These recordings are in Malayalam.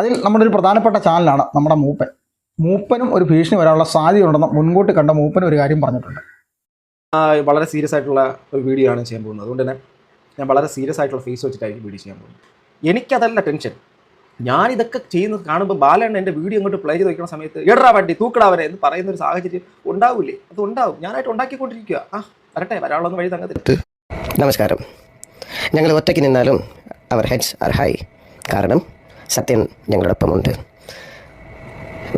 അതിൽ നമ്മുടെ ഒരു പ്രധാനപ്പെട്ട ചാനലാണ് നമ്മുടെ മൂപ്പൻ. മൂപ്പനും ഒരു ഭീഷണി വരാനുള്ള സാധ്യതയുണ്ടെന്ന് മുൻകൂട്ടി കണ്ട മൂപ്പൻ ഒരു കാര്യം പറഞ്ഞിട്ടുണ്ട്. വളരെ സീരിയസ് ആയിട്ടുള്ള ഒരു വീഡിയോ ആണ് ചെയ്യാൻ പോകുന്നത്. അതുകൊണ്ട് തന്നെ ഞാൻ വളരെ സീരിയസ് ആയിട്ടുള്ള ഫേസ് വെച്ചിട്ടായിരിക്കും വീഡിയോ ചെയ്യാൻ പോകുന്നത്. എനിക്കതല്ല ടെൻഷൻ ഞാൻ ഇതൊക്കെ ചെയ്യുന്നത് കാണുമ്പോൾ ബാലണ്ണ എന്റെ വീഡിയോ ഇങ്ങോട്ട് പ്ലേ ചെയ്ത് വയ്ക്കുന്ന സമയത്ത് എടാ വണ്ടി തൂക്കടാവനെ എന്ന് പറയുന്ന ഒരു സാഹചര്യം ഉണ്ടാവില്ലേ അത് ഉണ്ടാവും. ഞാനായിട്ട് ഉണ്ടാക്കിക്കൊണ്ടിരിക്കുക ആ വരട്ടെ വരാളൊന്നും വഴി തങ്ങത്തില്ല. നമസ്കാരം. ഞങ്ങൾ ഒറ്റയ്ക്ക് നിന്നാലും അവർ ഹെഡ്സ് ആർ ഹൈ കാരണം സത്യൻ ഞങ്ങളോടൊപ്പമുണ്ട്.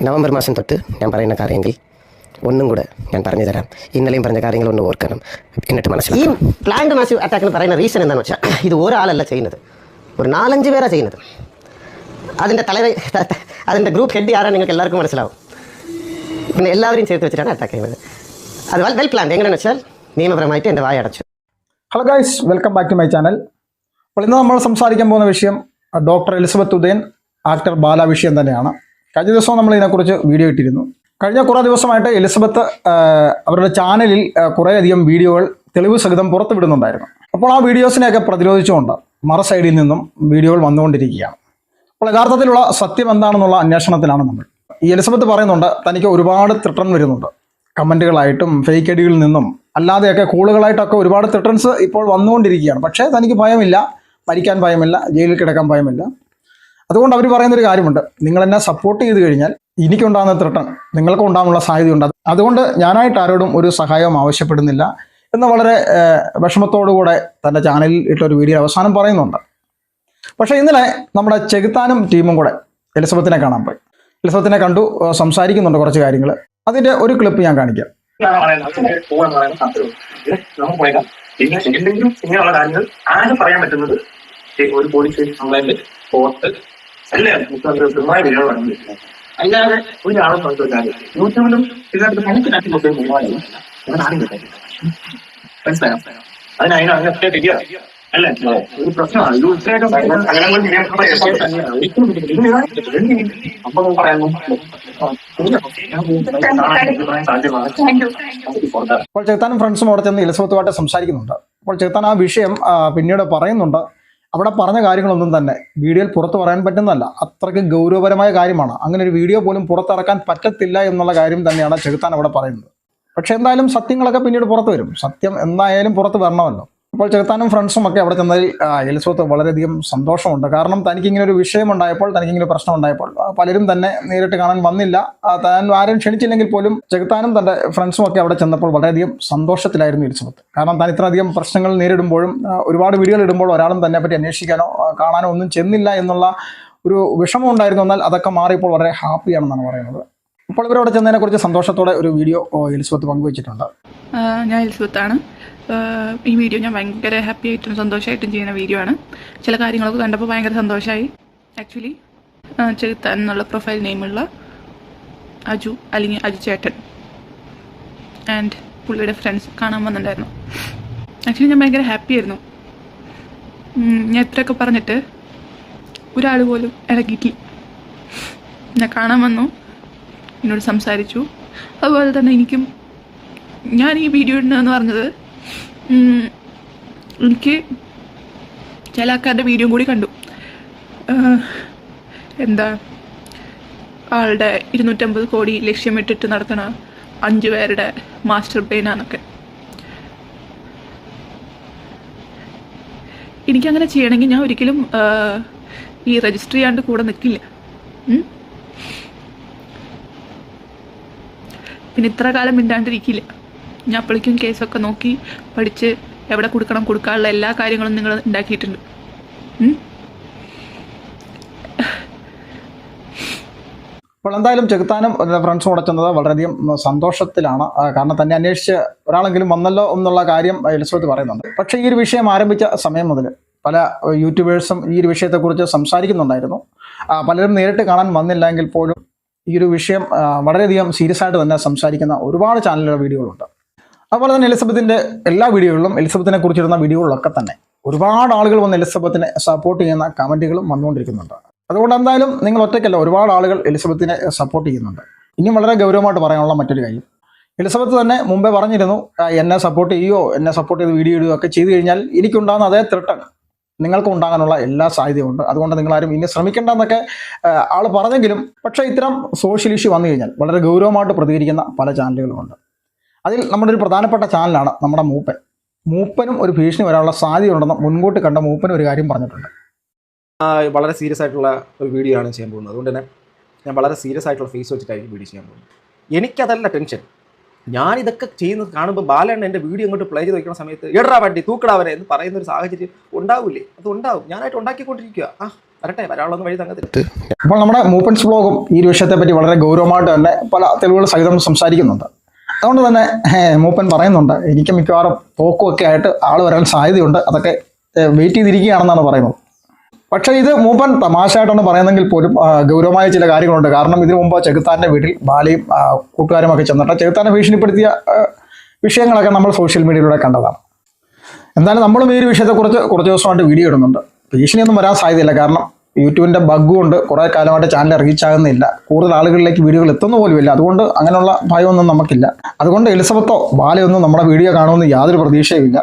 നവംബർ മാസം തൊട്ട് ഞാൻ പറയുന്ന കാര്യങ്ങൾ ഒന്നും കൂടെ ഞാൻ പറഞ്ഞു തരാം. ഇന്നലെയും പറഞ്ഞ കാര്യങ്ങൾ ഒന്ന് ഓർക്കണം. എന്നിട്ട് മനസ്സിലായി ഈ പ്ലാന്റ് മാസീവ് അറ്റാക്ക് എന്ന് പറയുന്ന റീസൺ എന്താണെന്ന് വെച്ചാൽ ഇത് ഒരാളല്ല ചെയ്യുന്നത്. ഒരു നാലഞ്ച് പേരാണ് ചെയ്യുന്നത്. അതിന്റെ തലവ അതിന്റെ ഗ്രൂപ്പ് ഹെഡ് ആരാണ് നിങ്ങൾക്ക് എല്ലാവർക്കും മനസ്സിലാവും. പിന്നെ എല്ലാവരെയും ചേർത്ത് വെച്ചിട്ടാണ് അറ്റാക്ക് ചെയ്യുന്നത്. അത് വെൽ പ്ലാൻഡ് എങ്ങനെയാണെന്ന് വെച്ചാൽ നിയമപരമായിട്ട് എന്റെ വായ അടച്ചു. Hello guys welcome back to my channel അപ്പോൾ ഇന്ന് നമ്മൾ സംസാരിക്കാൻ പോകുന്ന വിഷയം ഡോക്ടർ എലിസബത്ത് ഉദയൻ ആക്ടർ ബാലാവിഷയം തന്നെയാണ്. കഴിഞ്ഞ ദിവസം നമ്മൾ ഇതിനെക്കുറിച്ച് വീഡിയോ ഇട്ടിരുന്നു. കഴിഞ്ഞ കുറേ ദിവസമായിട്ട് എലിസബത്ത് അവരുടെ ചാനലിൽ കുറേയധികം വീഡിയോകൾ തെളിവ് സഹിതം പുറത്തുവിടുന്നുണ്ടായിരുന്നു അപ്പോൾ ആ വീഡിയോസിനെയൊക്കെ പ്രതിരോധിച്ചുകൊണ്ട് മറ സൈഡിൽ നിന്നും വീഡിയോകൾ വന്നുകൊണ്ടിരിക്കുകയാണ്. അപ്പോൾ യഥാർത്ഥത്തിലുള്ള സത്യം എന്താണെന്നുള്ള അന്വേഷണത്തിലാണ് നമ്മൾ. ഈ എലിസബത്ത് പറയുന്നുണ്ട് തനിക്ക് ഒരുപാട് ത്രിട്ടൺ വരുന്നുണ്ട്. കമന്റുകളായിട്ടും ഫേക്ക് ഐഡികളിൽ നിന്നും അല്ലാതെയൊക്കെ കോളുകളായിട്ടൊക്കെ ഒരുപാട് ത്രിട്ടൺസ് ഇപ്പോൾ വന്നുകൊണ്ടിരിക്കുകയാണ്. പക്ഷേ തനിക്ക് ഭയമില്ല. മരിക്കാൻ ഭയമില്ല ജയിലിൽ കിടക്കാൻ ഭയമില്ല. അതുകൊണ്ട് അവർ പറയുന്നൊരു കാര്യമുണ്ട്. നിങ്ങൾ എന്നെ സപ്പോർട്ട് ചെയ്ത് കഴിഞ്ഞാൽ എനിക്കുണ്ടാകുന്ന ത്രട്ടൺ നിങ്ങൾക്ക് ഉണ്ടാകാനുള്ള സാധ്യതയുണ്ട്. അതുകൊണ്ട് ഞാനായിട്ട് ആരോടും ഒരു സഹായവും ആവശ്യപ്പെടുന്നില്ല എന്ന് വളരെ വിഷമത്തോടുകൂടെ തന്റെ ചാനലിൽ ഇട്ടൊരു വീഡിയോ അവസാനം പറയുന്നുണ്ട്. പക്ഷേ ഇന്നലെ നമ്മുടെ ചെകുത്താനും ടീമും കൂടെ എലിസബത്തിനെ കാണാൻ പോയി. എലിസബത്തിനെ കണ്ടു സംസാരിക്കുന്നുണ്ട് കുറച്ച് കാര്യങ്ങൾ അതിന്റെ ഒരു ക്ലിപ്പ് ഞാൻ കാണിക്കാം. എന്തെങ്കിലും ഇങ്ങനെയുള്ള കാര്യങ്ങൾ ആരും പറയാൻ പറ്റുന്നത് ഒരു പോലീസ് സ്റ്റേഷൻ കൃത്യമായ അല്ലാതെ ഒരാളും നമുക്ക് ഒരു കാര്യം യൂട്യൂബിലും ഇതിനകത്ത് നമുക്ക് നാട്ടിൽ മൊത്തം ഒരുപാട് അങ്ങനെ ആരും കിട്ടില്ല മനസ്സിലായോ അതിന് അതിന് അങ്ങനത്തെ ശരിയാ അല്ലേ ഒരു പ്രശ്നമാണ് ഇത് ഉത്തരവാദിത്തം അപ്പൊ അപ്പോൾ ചെകുത്താനും ഫ്രണ്ട്സും അവിടെ ചെന്ന് എലിസബത്തുമായിട്ട് സംസാരിക്കുന്നുണ്ട് അപ്പോൾ ചെകുത്താൻ ആ വിഷയം പിന്നീട് പറയുന്നുണ്ട് അവിടെ പറഞ്ഞ കാര്യങ്ങളൊന്നും തന്നെ. വീഡിയോയിൽ പുറത്ത് പറയാൻ പറ്റുന്നതല്ല. അത്രയ്ക്ക് ഗൗരവപരമായ കാര്യമാണ്. അങ്ങനെ ഒരു വീഡിയോ പോലും പുറത്തിറക്കാൻ പറ്റത്തില്ല എന്നുള്ള കാര്യം തന്നെയാണ് ചെകുത്താൻ അവിടെ പറയുന്നത്. പക്ഷെ എന്തായാലും സത്യങ്ങളൊക്കെ പിന്നീട് പുറത്ത് വരും. സത്യം എന്തായാലും പുറത്ത് വരണമല്ലോ. അപ്പോൾ ചെറുത്താനും ഫ്രണ്ട്സും ഒക്കെ അവിടെ ചെന്നതിൽ എലിസോത്ത് വളരെയധികം സന്തോഷമുണ്ട്. കാരണം തനിക്കിങ്ങനെ ഒരു വിഷയമുണ്ടായപ്പോൾ തനിക്കിങ്ങനെ പ്രശ്നം ഉണ്ടായപ്പോൾ പലരും തന്നെ നേരിട്ട് കാണാൻ വന്നില്ല. താൻ ആരും ക്ഷണിച്ചില്ലെങ്കിൽ പോലും ചെറുത്താനും തന്റെ ഫ്രണ്ട്സും ഒക്കെ അവിടെ ചെന്നപ്പോൾ വളരെയധികം സന്തോഷത്തിലായിരുന്നു എലിസബത്ത്. കാരണം താൻ ഇത്രയധികം പ്രശ്നങ്ങൾ നേരിടുമ്പോഴും ഒരുപാട് വീഡിയോകൾ ഇടുമ്പോൾ ഒരാളും തന്നെ പറ്റി അന്വേഷിക്കാനോ കാണാനോ ഒന്നും ചെന്നില്ല എന്നുള്ള ഒരു വിഷമം ഉണ്ടായിരുന്നു. എന്നാൽ അതൊക്കെ മാറിയപ്പോൾ വളരെ ഹാപ്പിയാണെന്നാണ് പറയുന്നത്. അപ്പോൾ ഇവരവിടെ ചെന്നതിനെക്കുറിച്ച് സന്തോഷത്തോടെ ഒരു വീഡിയോ എലിസബത്ത് പങ്കുവച്ചിട്ടുണ്ട്. ഞാൻ എലിസബത്താണ്. ഈ വീഡിയോ ഞാൻ ഭയങ്കര ഹാപ്പി ആയിട്ടും സന്തോഷമായിട്ടും ചെയ്യുന്ന വീഡിയോ ആണ്. ചില കാര്യങ്ങളൊക്കെ കണ്ടപ്പോൾ ഭയങ്കര സന്തോഷമായി ആക്ച്വലി ചെറുത്താൻ എന്നുള്ള പ്രൊഫൈൽ നെയിമുള്ള അജു അല്ലെങ്കിൽ അജു ചേട്ടൻ ആൻഡ് പുള്ളിയുടെ ഫ്രണ്ട്സ് കാണാൻ വന്നിട്ടുണ്ടായിരുന്നു. ആക്ച്വലി ഞാൻ ഭയങ്കര ഹാപ്പി ആയിരുന്നു. ഞാൻ എത്രയൊക്കെ പറഞ്ഞിട്ട് ഒരാൾ പോലും ഇളകിയിട്ടില്ല ഞാൻ കാണാൻ വന്നു. എന്നോട് സംസാരിച്ചു. അതുപോലെ തന്നെ എനിക്കും ഞാൻ ഈ വീഡിയോ ഇടുന്നതെന്ന് പറഞ്ഞത് എനിക്ക് ചില ആൾക്കാരുടെ വീഡിയോ കൂടി കണ്ടു. എന്താ ആളുടെ ഇരുന്നൂറ്റമ്പത് കോടി ലക്ഷ്യമിട്ടിട്ട് നടത്തണ അഞ്ച് പേരുടെ മാസ്റ്റർ പ്ലെയിനാന്നൊക്കെ എനിക്കങ്ങനെ ചെയ്യണമെങ്കിൽ ഞാൻ ഒരിക്കലും ഈ രജിസ്റ്റർ ചെയ്യാണ്ട് കൂടെ നിൽക്കില്ല പിന്നെ ഇത്ര കാലം മിണ്ടാണ്ടിരിക്കില്ല. ഞാൻ അപ്പോഴേക്കും കേസൊക്കെ നോക്കി പഠിച്ച് എവിടെ കൊടുക്കണം കൊടുക്കാനുള്ള എല്ലാ കാര്യങ്ങളും നിങ്ങൾ ഉണ്ടാക്കിയിട്ടുണ്ട്. അപ്പോൾ എന്തായാലും ചെകുത്താനും ഫ്രണ്ട്സും ചെന്നത് വളരെയധികം സന്തോഷത്തിലാണ്. കാരണം തന്നെ അന്വേഷിച്ച് ഒരാളെങ്കിലും വന്നല്ലോ എന്നുള്ള കാര്യം എലിസബത്ത് പറയുന്നുണ്ട്. പക്ഷേ ഈ ഒരു വിഷയം ആരംഭിച്ച സമയം മുതൽ പല യൂട്യൂബേഴ്സും ഈ ഒരു വിഷയത്തെക്കുറിച്ച് സംസാരിക്കുന്നുണ്ടായിരുന്നു. പലരും നേരിട്ട് കാണാൻ വന്നില്ലെങ്കിൽ പോലും ഈ ഒരു വിഷയം വളരെയധികം സീരിയസ് ആയിട്ട് തന്നെ സംസാരിക്കുന്ന ഒരുപാട് ചാനലുകളുടെ വീഡിയോകളുണ്ട്. അതുപോലെ തന്നെ എലിസബത്തിന്റെ എല്ലാ വീഡിയോകളിലും എലിസബത്തിനെ കുറിച്ചിരുന്ന വീഡിയോകളിലൊക്കെ തന്നെ ഒരുപാട് ആളുകൾ വന്ന് എലിസബത്തിനെ സപ്പോർട്ട് ചെയ്യുന്ന കമന്റുകളും വന്നുകൊണ്ടിരിക്കുന്നുണ്ട്. അതുകൊണ്ട് എന്തായാലും നിങ്ങൾ ഒറ്റയ്ക്കല്ല ഒരുപാട് ആളുകൾ എലിസബത്തിനെ സപ്പോർട്ട് ചെയ്യുന്നുണ്ട്. ഇനിയും വളരെ ഗൗരവമായിട്ട് പറയാനുള്ള മറ്റൊരു കാര്യം എലിസബത്ത് തന്നെ മുമ്പേ പറഞ്ഞിരുന്നു എന്നെ സപ്പോർട്ട് ചെയ്യുകയോ എന്നെ സപ്പോർട്ട് ചെയ്ത് വീഡിയോ ഇടുകയോ ഒക്കെ ചെയ്തു കഴിഞ്ഞാൽ എനിക്കുണ്ടാകുന്ന അതേ ത്രിട്ടൺ നിങ്ങൾക്ക് ഉണ്ടാകാനുള്ള എല്ലാ സാധ്യതയുണ്ട് അതുകൊണ്ട് നിങ്ങളാരും ഇനി ശ്രമിക്കേണ്ടെന്നൊക്കെ എന്നൊക്കെ ആൾ പറഞ്ഞെങ്കിലും പക്ഷേ ഇത്തരം സോഷ്യൽ ഇഷ്യൂ വന്നു കഴിഞ്ഞാൽ വളരെ ഗൗരവമായിട്ട് പ്രതികരിക്കുന്ന പല ചാനലുകളുമുണ്ട് അതിൽ നമ്മുടെ ഒരു പ്രധാനപ്പെട്ട ചാനലാണ് നമ്മുടെ മൂപ്പൻ. മൂപ്പനും ഒരു ഭീഷണി വരാനുള്ള സാധ്യതയുണ്ടെന്ന് മുൻകൂട്ടി കണ്ട മൂപ്പനും ഒരു കാര്യം പറഞ്ഞിട്ടുണ്ട്. വളരെ സീരിയസ് ആയിട്ടുള്ള ഒരു വീഡിയോ ആണ് ചെയ്യാൻ പോകുന്നത്. അതുകൊണ്ട് തന്നെ ഞാൻ വളരെ സീരിയസ് ആയിട്ടുള്ള ഫേസ് വെച്ചിട്ടായിരിക്കും വീഡിയോ ചെയ്യാൻ പോകുന്നത്. എനിക്കതല്ല ടെൻഷൻ ഞാൻ ഇതൊക്കെ ചെയ്യുന്നത് കാണുമ്പോൾ ബാലൻ എന്റെ വീഡിയോ ഇങ്ങോട്ട് പ്ലേ ചെയ്ത് വയ്ക്കുന്ന സമയത്ത് എടാ വണ്ടി തൂക്കടാ വരെ എന്ന് പറയുന്ന ഒരു സാഹചര്യം ഉണ്ടാവില്ലേ? അത് ഉണ്ടാവും. ഞാനായിട്ട് ഉണ്ടാക്കിക്കൊണ്ടിരിക്കുക ആ വരട്ടെ വരാനുള്ള വഴി തങ്ങത്തില്ല. അപ്പോൾ നമ്മുടെ മൂപ്പൻസ് ബ്ലോഗും ഈ ഒരു വിഷയത്തെപ്പറ്റി വളരെ ഗൗരവമായിട്ട് തന്നെ പല തെളിവുകൾ സഹിതം സംസാരിക്കുന്നുണ്ട്. അതുകൊണ്ട് തന്നെ മൂപ്പൻ പറയുന്നുണ്ട് എനിക്ക് മിക്കവാറും പോക്കുമൊക്കെ ആയിട്ട് ആൾ വരാൻ സാധ്യതയുണ്ട് അതൊക്കെ വെയിറ്റ് ചെയ്തിരിക്കുകയാണെന്നാണ് പറയുന്നത്. പക്ഷേ ഇത് മൂപ്പൻ തമാശയായിട്ടാണ് പറയുന്നതെങ്കിൽ പോലും ഗൗരവമായ ചില കാര്യങ്ങളുണ്ട്. കാരണം ഇതിനു മുമ്പ് ചെകുത്താന്റെ വീട്ടിൽ ബാലയും കൂട്ടുകാരും ഒക്കെ ചെന്നിട്ട് ചെകുത്താനെ ഭീഷണിപ്പെടുത്തിയ വിഷയങ്ങളൊക്കെ നമ്മൾ സോഷ്യൽ മീഡിയയിലൂടെ കണ്ടതാണ്. എന്തായാലും നമ്മളും ഈ ഒരു വിഷയത്തെക്കുറിച്ച് കുറച്ച് ദിവസമായിട്ട് വീഡിയോ ഇടുന്നുണ്ട്. ഭീഷണിയൊന്നും വരാൻ സാധ്യതയില്ല. കാരണം യൂട്യൂബിന്റെ ബഗ് കൊണ്ട് കുറേ കാലമായിട്ട് ചാനൽ റീച്ച് കൂടുതൽ ആളുകളിലേക്ക് വീഡിയോകൾ എത്തുന്ന പോലുമില്ല. അതുകൊണ്ട് അങ്ങനെയുള്ള ഭയമൊന്നും നമുക്കില്ല. അതുകൊണ്ട് എലിസബത്തോ ബാലയൊന്നും നമ്മുടെ വീഡിയോ കാണുമെന്ന് യാതൊരു പ്രതീക്ഷയുമില്ല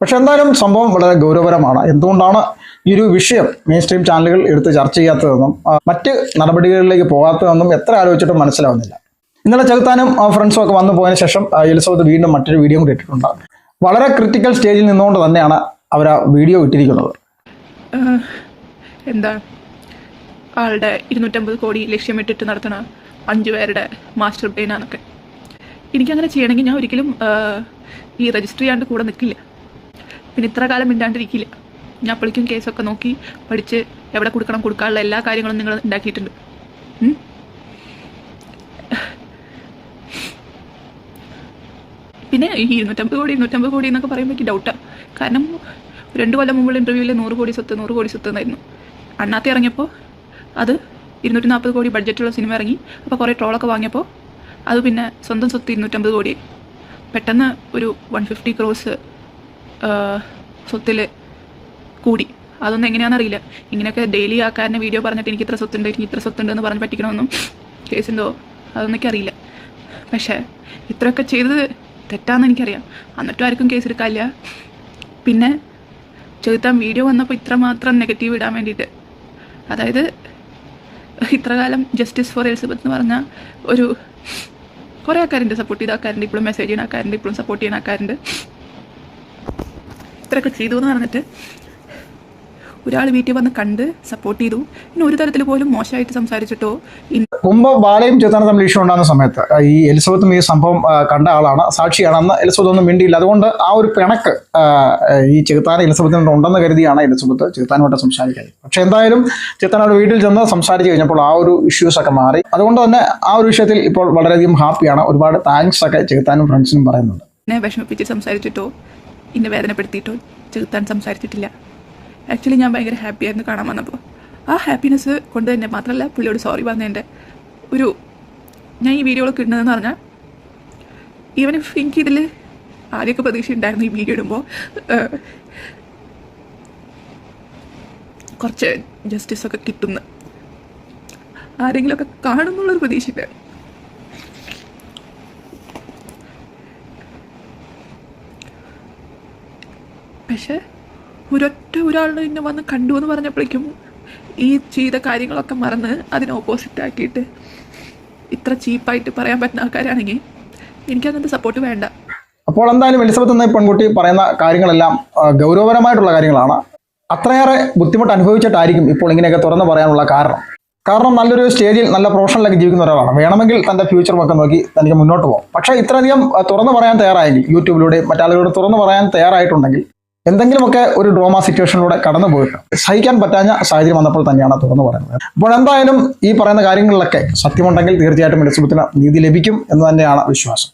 പക്ഷെ എന്തായാലും സംഭവം വളരെ ഗൗരവപരമാണ്. എന്തുകൊണ്ടാണ് ഈ ഒരു വിഷയം മെയിൻ സ്ട്രീം ചാനലുകൾ എടുത്ത് ചർച്ച ചെയ്യാത്തതെന്നും മറ്റ് നടപടികളിലേക്ക് പോകാത്തതെന്നും എത്ര ആലോചിച്ചിട്ടും മനസ്സിലാവുന്നില്ല. ഇന്നലെ ചെകുത്താനും ഫ്രണ്ട്സും ഒക്കെ വന്നു പോയതിനു ശേഷം എലിസബത്ത് വീണ്ടും മറ്റൊരു വീഡിയോ കൂടി ഇട്ടിട്ടുണ്ട്. വളരെ ക്രിട്ടിക്കൽ സ്റ്റേജിൽ നിന്നുകൊണ്ട് തന്നെയാണ് അവർ ആ വീഡിയോ ഇട്ടിരിക്കുന്നത്. എന്താ? ആളുടെ ഇരുന്നൂറ്റമ്പത് കോടി ലക്ഷ്യമിട്ടിട്ട് നടത്തണ അഞ്ചു പേരുടെ മാസ്റ്റർ പ്ലാനാന്നൊക്കെ എനിക്കങ്ങനെ ചെയ്യണമെങ്കിൽ ഞാൻ ഒരിക്കലും ഈ രജിസ്റ്റർ ചെയ്യാണ്ട് കൂടെ നിൽക്കില്ല പിന്നെ ഇത്ര കാലം മിണ്ടാണ്ടിരിക്കില്ല. ഞാൻ അപ്പോഴേക്കും കേസൊക്കെ നോക്കി പഠിച്ച് എവിടെ കൊടുക്കണം കൊടുക്കാനുള്ള എല്ലാ കാര്യങ്ങളും നിങ്ങൾ ഉണ്ടാക്കിയിട്ടുണ്ട്. പിന്നെ ഈ ഇരുന്നൂറ്റമ്പത് കോടി ഇരുന്നൂറ്റമ്പത് കോടി എന്നൊക്കെ പറയുമ്പോൾ എനിക്ക് ഡൗട്ടാണ് കാരണം രണ്ട് കൊല്ലം മുമ്പുള്ള ഇന്റർവ്യൂവിൽ നൂറ് കോടി സ്വത്ത് നൂറ് കോടി സ്വത്ത് എന്നായിരുന്നു. അണ്ണാത്തി ഇറങ്ങിയപ്പോൾ അത് ഇരുന്നൂറ്റി നാൽപ്പത് കോടി ബഡ്ജറ്റുള്ള സിനിമ ഇറങ്ങി. അപ്പോൾ കുറേ ട്രോളൊക്കെ വാങ്ങിയപ്പോൾ അത് പിന്നെ സ്വന്തം സ്വത്ത് ഇരുന്നൂറ്റമ്പത് കോടി. പെട്ടെന്ന് ഒരു വൺ ഫിഫ്റ്റി ക്രോസ് സ്വത്തിൽ കൂടി. അതൊന്നും എങ്ങനെയാണെന്നറിയില്ല. ഇങ്ങനെയൊക്കെ ഡെയിലി ആക്കാരനെ വീഡിയോ പറഞ്ഞിട്ട് എനിക്ക് ഇത്ര സ്വത്തുണ്ട് എനിക്ക് ഇത്ര സ്വത്തുണ്ട് എന്ന് പറഞ്ഞ് പറ്റിക്കണമെന്നും കേസുണ്ടോ അതൊന്നും അറിയില്ല. പക്ഷേ ഇത്രയൊക്കെ ചെയ്തത് തെറ്റാന്ന് എനിക്കറിയാം. എന്നിട്ടും ആർക്കും കേസ് എടുക്കാനില്ല പിന്നെ ചെറുത്താൻ വീഡിയോ വന്നപ്പോൾ ഇത്രമാത്രം നെഗറ്റീവ് ഇടാൻ വേണ്ടിയിട്ട് അതായത് ഇത്രകാലം ജസ്റ്റിസ് ഫോർ എലിസബത്ത് എന്ന് പറഞ്ഞ ഒരു കുറേ ആൾക്കാരുണ്ട് സപ്പോർട്ട് ചെയ്ത ആൾക്കാരുണ്ട് ഇപ്പോഴും മെസ്സേജ് ചെയ്യുന്ന ആൾക്കാരുണ്ട് ഇപ്പോഴും സപ്പോർട്ട് ചെയ്യുന്ന ആൾക്കാരുണ്ട്. ഇത്രയൊക്കെ ചെയ്തു എന്ന് പറഞ്ഞിട്ട് ഒരാൾ വീട്ടിൽ വന്ന് കണ്ട് സപ്പോർട്ട് ചെയ്തു. പിന്നെ ഒരു തരത്തിൽ പോലും മോശമായിട്ട് സംസാരിച്ചിട്ടോ മുമ്പ് ബാലയും ചെത്താനും തമ്മിൽ ഇഷ്യൂ ഉണ്ടാകുന്ന സമയത്ത് ഈ എലിസബത്തും ഈ സംഭവം കണ്ട ആളാണ്. സാക്ഷിയാണെന്ന് എലിസബത്ത് ഒന്നും മിണ്ടിയില്ല. അതുകൊണ്ട് ആ ഒരു പിണക്ക് ഈ ചെകുത്താൻ എലിസബത്തിനോട് ഉണ്ടെന്ന് കരുതിയാണ് എലിസബത്ത് ചെകുത്താനുമായിട്ട് സംസാരിക്കുന്നത്. പക്ഷെ എന്തായാലും ചെത്താനോട് വീട്ടിൽ ചെന്ന് സംസാരിച്ചു കഴിഞ്ഞപ്പോൾ ആ ഒരു ഇഷ്യൂസ് ഒക്കെ മാറി. അതുകൊണ്ട് തന്നെ ആ ഒരു വിഷയത്തിൽ ഇപ്പോൾ വളരെയധികം ഹാപ്പിയാണ് ഒരുപാട് താങ്ക്സ് ഒക്കെ ചെകുത്താനും ഫ്രണ്ട്സിനും പറയുന്നുണ്ട്. എന്നെ വിഷമിപ്പിച്ച് സംസാരിച്ചിട്ടോ എന്നെ വേദനപ്പെടുത്തിയിട്ടോ ചെറുത്താൻ സംസാരിച്ചിട്ടില്ല. ആക്ച്വലി ഞാൻ ഭയങ്കര ഹാപ്പി ആയിരുന്നു കാണാൻ വന്നപ്പോൾ ആ ഹാപ്പിനെസ് കൊണ്ട് തന്നെ മാത്രമല്ല പുള്ളിയോട് സോറി പറഞ്ഞതിന്റെ ഒരു ഞാൻ ഈ വീഡിയോകളൊക്കെ ഇടുന്നതെന്ന് പറഞ്ഞാൽ ഈവൻ ഇഫ് എനിക്കിതിൽ ആദ്യമൊക്കെ പ്രതീക്ഷ ഉണ്ടായിരുന്നു ഈ വീഡിയോ ഇടുമ്പോൾ കുറച്ച് ജസ്റ്റിസ് ഒക്കെ കിട്ടുന്നു. ആരെങ്കിലുമൊക്കെ കാണുന്നുള്ളൊരു പ്രതീക്ഷ പക്ഷേ പക്ഷെ ഒരൊറ്റ ഒരാൾ ഇന്ന് വന്ന് കണ്ടു എന്ന് പറഞ്ഞപ്പോഴേക്കും ഈ ചെയ്ത കാര്യങ്ങളൊക്കെ മറന്ന് അതിനെ ഓപ്പോസിറ്റ് ആക്കിയിട്ട് ഇത്ര ചീപ്പായിട്ട് പറയാൻ പറ്റുന്ന ആൾക്കാരാണെങ്കിൽ എനിക്കതിന്റെ സപ്പോർട്ട് വേണ്ട. അപ്പോൾ എന്തായാലും എലിസബത്ത് എന്ന പെൺകുട്ടി പറയുന്ന കാര്യങ്ങളെല്ലാം ഗൗരവപരമായിട്ടുള്ള കാര്യങ്ങളാണ്. അത്രയേറെ ബുദ്ധിമുട്ട് അനുഭവിച്ചിട്ടായിരിക്കും ഇപ്പോൾ ഇങ്ങനെയൊക്കെ തുറന്നു പറയാനുള്ള കാരണം. കാരണം നല്ലൊരു സ്റ്റേജിൽ നല്ല പ്രൊഫഷണലൊക്കെ ജീവിക്കുന്ന ഒരാളാണ്. വേണമെങ്കിൽ തന്റെ ഫ്യൂച്ചർ ഒക്കെ നോക്കി തനിക്ക് മുന്നോട്ട് പോകാം. പക്ഷേ ഇത്രയധികം തുറന്നു പറയാൻ തയ്യാറായെങ്കിൽ യൂട്യൂബിലൂടെ മറ്റാളുകളോട് തുറന്നു പറയാൻ തയ്യാറായിട്ടുണ്ടെങ്കിൽ എന്തെങ്കിലുമൊക്കെ ഒരു ഡ്രോമ സിറ്റുവേഷനിലൂടെ കടന്നു പോയിട്ട് സഹിക്കാൻ പറ്റാഞ്ഞ സാഹചര്യം വന്നപ്പോൾ തന്നെയാണ് തുറന്നു പറയുന്നത്. അപ്പോൾ എന്തായാലും ഈ പറയുന്ന കാര്യങ്ങളിലൊക്കെ സത്യമുണ്ടെങ്കിൽ തീർച്ചയായിട്ടും എലിസബത്തിന് നീതി ലഭിക്കും എന്ന് തന്നെയാണ് വിശ്വാസം.